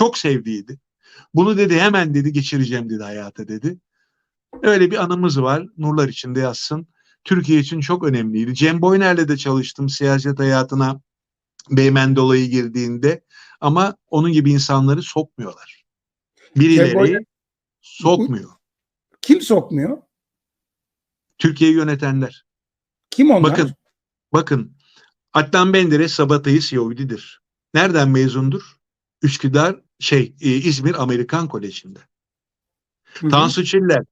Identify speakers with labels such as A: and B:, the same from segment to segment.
A: Çok sevdiydi. Bunu dedi hemen dedi geçireceğim dedi hayata dedi. Öyle bir anımız var. Nurlar içinde yazsın. Türkiye için çok önemliydi. Cem Boyner'le de çalıştım siyaset hayatına Beymen dolayı girdiğinde ama onun gibi insanları sokmuyorlar. Birileri
B: Boyner-
A: sokmuyor.
B: Kim sokmuyor?
A: Türkiye'yi yönetenler.
B: Kim onlar?
A: Bakın, bakın Adnan Menderes Sabatayız Yahudidir. Nereden mezundur? Üsküdar, şey, e, İzmir Amerikan Koleji'nde.
B: Hı hı.
A: Tansu Çiller,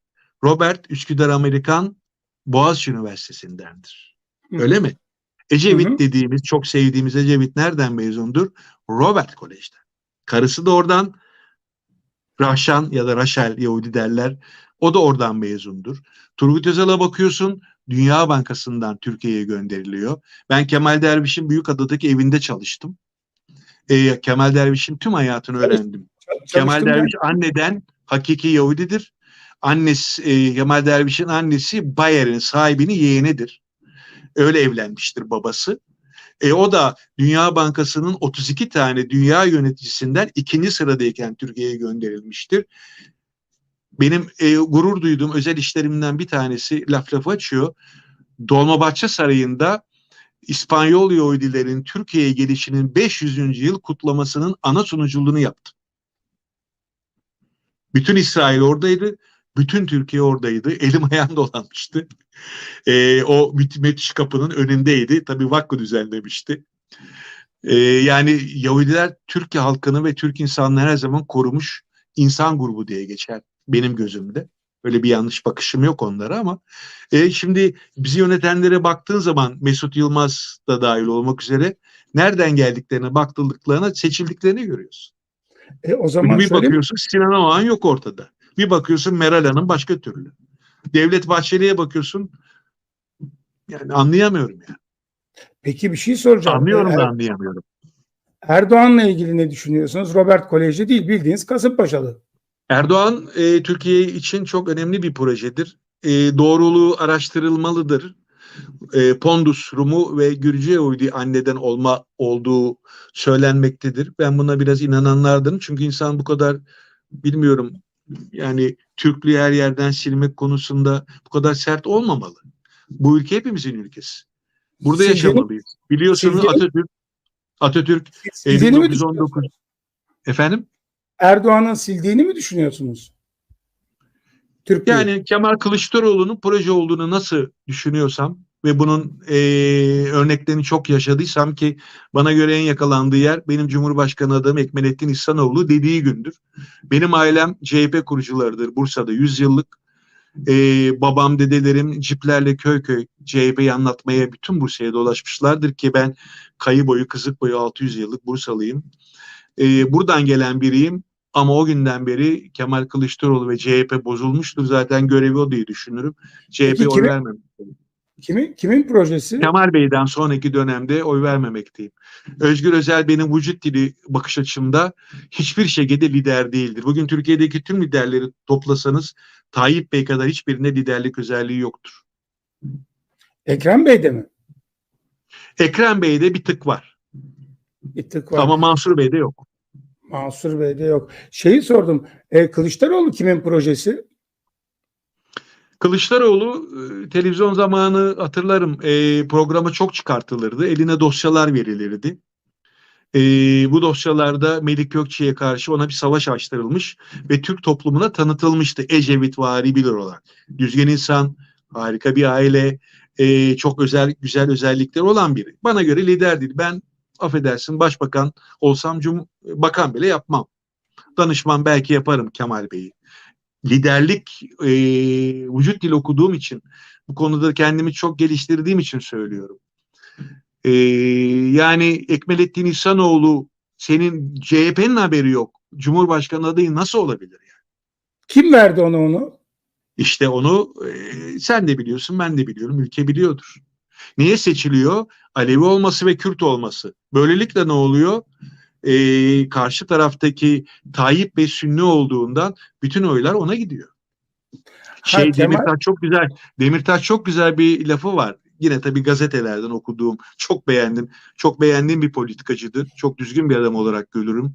A: Robert Üsküdar Amerikan Boğaziçi Üniversitesi'ndendir.
B: Hı hı.
A: Öyle mi? Ecevit
B: Hı hı.
A: dediğimiz, çok sevdiğimiz Ecevit nereden mezundur? Robert Kolej'den. Karısı da oradan Rahşan ya da Raşel Yahudi derler. O da oradan mezundur. Turgut Özal'a bakıyorsun Dünya Bankası'ndan Türkiye'ye gönderiliyor. Ben Kemal Derviş'in Büyükada'daki evinde çalıştım. Ee, Kemal Derviş'in tüm hayatını öğrendim.
B: Çalıştım
A: Kemal
B: ben.
A: Derviş anneden hakiki Yahudidir. Annesi e, Kemal Derviş'in annesi Bayer'in sahibinin yeğenidir. Öyle evlenmiştir babası. E, o da Dünya Bankası'nın 32 tane dünya yöneticisinden ikinci sıradayken Türkiye'ye gönderilmiştir. Benim e, gurur duyduğum özel işlerimden bir tanesi laf lafı açıyor. Dolmabahçe Sarayı'nda İspanyol Yahudilerin Türkiye'ye gelişinin 500. yıl kutlamasının ana sunuculuğunu yaptı. Bütün İsrail oradaydı. Bütün Türkiye oradaydı. Elim ayağım dolanmıştı. Ee, o müth- müthiş kapının önündeydi. Tabii Vakko düzenlemişti. Ee, yani Yahudiler Türkiye halkını ve Türk insanları her zaman korumuş insan grubu diye geçer benim gözümde. Öyle bir yanlış bakışım yok onlara ama e, şimdi bizi yönetenlere baktığın zaman Mesut Yılmaz da dahil olmak üzere nereden geldiklerine baktıklarına seçildiklerini görüyorsun.
B: E, o zaman
A: bir bakıyorsun Sinan Oğan yok ortada. Bir bakıyorsun Meral Hanım başka türlü. Devlet Bahçeli'ye bakıyorsun yani anlayamıyorum ya.
B: Peki bir şey soracağım.
A: Anlıyorum
B: E,
A: da
B: Er-
A: anlayamıyorum.
B: Erdoğan'la ilgili ne düşünüyorsunuz? Robert Koleji değil bildiğiniz Kasımpaşalı.
A: Erdoğan e, Türkiye için çok önemli bir projedir. E, doğruluğu araştırılmalıdır. E, Pondus Rumu ve Gürcü Yahudi anneden olma olduğu söylenmektedir. Ben buna biraz inananlardanım. Çünkü insan bu kadar bilmiyorum yani Türklüğü her yerden silmek konusunda bu kadar sert olmamalı. Bu ülke hepimizin ülkesi. Burada
B: Sildiğini-
A: yaşamalıyız. Biliyorsunuz
B: sildiğini-
A: Atatürk Atatürk e,
B: Sildiğini mi
A: 1919
B: düşünüyorsunuz?
A: efendim
B: Erdoğan'ın sildiğini mi düşünüyorsunuz? Türkiye.
A: Yani Kemal Kılıçdaroğlu'nun proje olduğunu nasıl düşünüyorsam ve bunun eee, örneklerini çok yaşadıysam ki bana göre en yakalandığı yer benim Cumhurbaşkanı adamım Ekmelettin İhsanoğlu dediği gündür. Benim ailem CHP kurucularıdır Bursa'da 100 yıllık. Eee, babam dedelerim ciplerle köy köy CHP'yi anlatmaya bütün Bursa'ya dolaşmışlardır ki ben kayı boyu kızık boyu 600 yıllık Bursalıyım. Eee, buradan gelen biriyim. Ama o günden beri Kemal Kılıçdaroğlu ve CHP bozulmuştur. Zaten görevi o diye düşünürüm. CHP oy
B: kimi-
A: vermem.
B: Kimin kimin projesi?
A: Kemal Bey'den sonraki dönemde oy vermemekteyim. Özgür Özel benim vücut dili bakış açımda hiçbir şekilde lider değildir. Bugün Türkiye'deki tüm liderleri toplasanız Tayyip Bey kadar hiçbirinde liderlik özelliği yoktur.
B: Ekrem Bey'de mi?
A: Ekrem Bey'de bir tık var.
B: Bir tık var.
A: Ama Mansur Bey'de yok.
B: Mansur Bey'de yok. Şeyi sordum. E, Kılıçdaroğlu kimin projesi?
A: Kılıçdaroğlu e, televizyon zamanı hatırlarım e, programa çok çıkartılırdı. Eline dosyalar verilirdi. E, bu dosyalarda Melik Gökçe'ye karşı ona bir savaş açtırılmış ve Türk toplumuna tanıtılmıştı. Ecevit vari bilir olarak. Düzgün insan, harika bir aile, e, çok özel güzel özellikleri olan biri. Bana göre lider değil. Ben affedersin başbakan olsam cum bakan bile yapmam. Danışman belki yaparım Kemal Bey'i liderlik e, vücut dili okuduğum için bu konuda kendimi çok geliştirdiğim için söylüyorum. E, yani Ekmelettin İhsanoğlu senin CHP'nin haberi yok. Cumhurbaşkanı adayı nasıl olabilir yani?
B: Kim verdi ona onu?
A: İşte onu e, sen de biliyorsun ben de biliyorum ülke biliyordur. Niye seçiliyor? Alevi olması ve Kürt olması. Böylelikle ne oluyor? Ee, karşı taraftaki Tayyip Bey Sünni olduğundan bütün oylar ona gidiyor.
B: Ha,
A: Şey
B: Kemal-
A: Demirtaş çok güzel. Demirtaş çok güzel bir lafı var. Yine tabii gazetelerden okuduğum, çok beğendim. Çok beğendiğim bir politikacıdır. Çok düzgün bir adam olarak görürüm.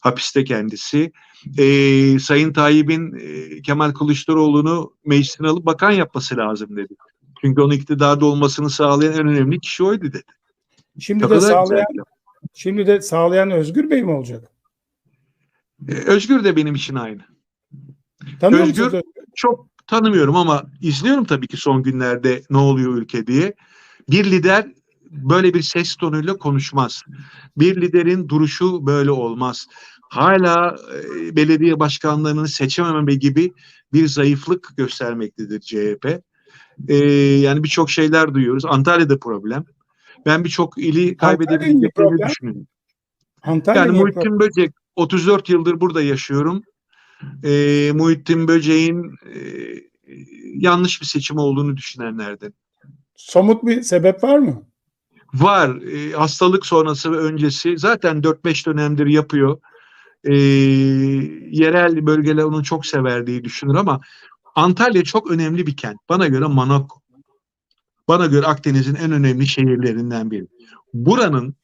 A: Hapiste kendisi. Ee, Sayın Tayyip'in e, Kemal Kılıçdaroğlu'nu meclisine alıp bakan yapması lazım dedi. Çünkü onun iktidarda olmasını sağlayan en önemli kişi oydu dedi.
B: Şimdi
A: Ne
B: de
A: güzel
B: sağlayan şimdi de sağlayan Özgür Bey mi olacak?
A: Ee, Özgür de benim için aynı.
B: Tanıyor
A: Özgür-
B: musunuz?
A: çok tanımıyorum ama izliyorum tabii ki son günlerde ne oluyor ülke diye. Bir lider böyle bir ses tonuyla konuşmaz. Bir liderin duruşu böyle olmaz. Hala e, belediye başkanlarını seçememe gibi bir zayıflık göstermektedir CHP. E, yani birçok şeyler duyuyoruz. Antalya'da problem. Ben birçok ili kaybedebileceklerini
B: problem?
A: düşünüyorum.
B: Antalya
A: Yani Muhittin Böcek 34 yıldır burada yaşıyorum. Ee, Muhittin Böcek'in e, yanlış bir seçim olduğunu düşünenlerden.
B: somut bir sebep var mı?
A: Var. e, hastalık sonrası ve öncesi zaten 4-5 dönemdir yapıyor. E, yerel bölgeler onu çok sever diye düşünür ama Antalya çok önemli bir kent. Bana göre Monaco. Bana göre Akdeniz'in en önemli şehirlerinden biri. Buranın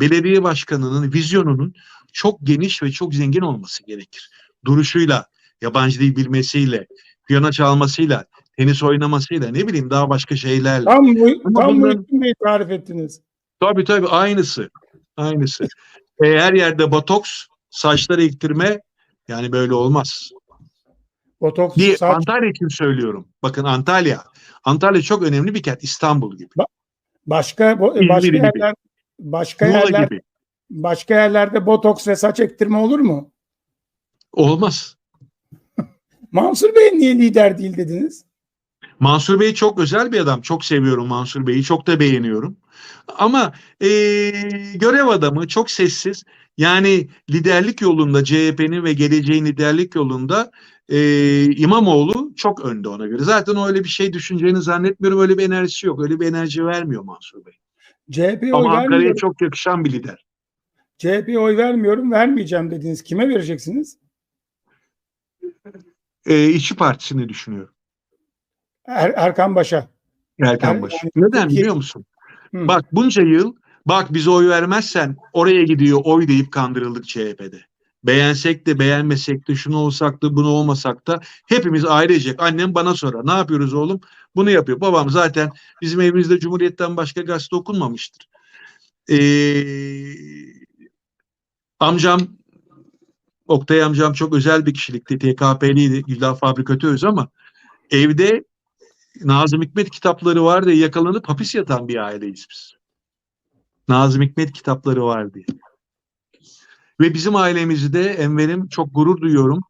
A: belediye başkanının vizyonunun çok geniş ve çok zengin olması gerekir. Duruşuyla, yabancı dil bilmesiyle, piyano çalmasıyla, tenis oynamasıyla ne bileyim daha başka şeylerle.
B: Tam,
A: Ama
B: tam
A: bunların-
B: Muhittin Bey tarif ettiniz.
A: Tabii tabii aynısı. Aynısı. E, her yerde botoks, saçları ektirme yani böyle olmaz.
B: Botoks,
A: Diye
B: saç,
A: Antalya için söylüyorum. Bakın Antalya. Antalya çok önemli bir kent. İstanbul gibi.
B: başka bo-
A: İzmir
B: başka
A: gibi.
B: yerler başka
A: Muğla
B: yerler
A: gibi.
B: başka yerlerde botoks ve saç ektirme olur mu?
A: Olmaz.
B: Mansur Bey niye lider değil dediniz?
A: Mansur Bey çok özel bir adam. Çok seviyorum Mansur Bey'i. Çok da beğeniyorum. Ama e, görev adamı çok sessiz. Yani liderlik yolunda CHP'nin ve geleceğin liderlik yolunda e, İmamoğlu çok önde ona göre. Zaten öyle bir şey düşüneceğini zannetmiyorum. Öyle bir enerjisi yok. Öyle bir enerji vermiyor Mansur Bey.
B: CHP'ye
A: Ama Ankara'ya çok yakışan bir lider.
B: CHP'ye oy vermiyorum, vermeyeceğim dediniz. Kime vereceksiniz?
A: E, İşçi Partisi'ni düşünüyorum.
B: Er, Erkan Baş'a.
A: Erkan Başı.
B: yani
A: Neden biliyor musun?
B: Hı.
A: Bak bunca yıl bak bize oy vermezsen oraya gidiyor oy deyip kandırıldık CHP'de. Beğensek de beğenmesek de şunu olsak da bunu olmasak da hepimiz ailecek. Annem bana sorar ne yapıyoruz oğlum? Bunu yapıyor. Babam zaten bizim evimizde Cumhuriyet'ten başka gazete okunmamıştır. Ee, amcam Oktay amcam çok özel bir kişilikti. TKP'liydi. Güzel fabrikatörüz ama evde Nazım Hikmet kitapları var diye yakalanıp hapis yatan bir aileyiz biz. Nazım Hikmet kitapları var diye. Ve bizim ailemizde Enver'im çok gurur duyuyorum.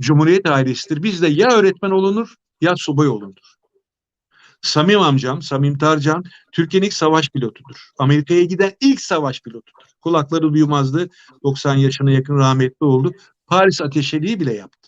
A: Cumhuriyet ailesidir. Bizde ya öğretmen olunur ya subay olunur. Samim amcam, Samim Tarcan, Türkiye'nin ilk savaş pilotudur. Amerika'ya giden ilk savaş pilotudur. Kulakları duymazdı. 90 yaşına yakın rahmetli oldu. Paris ateşeliği bile yaptı.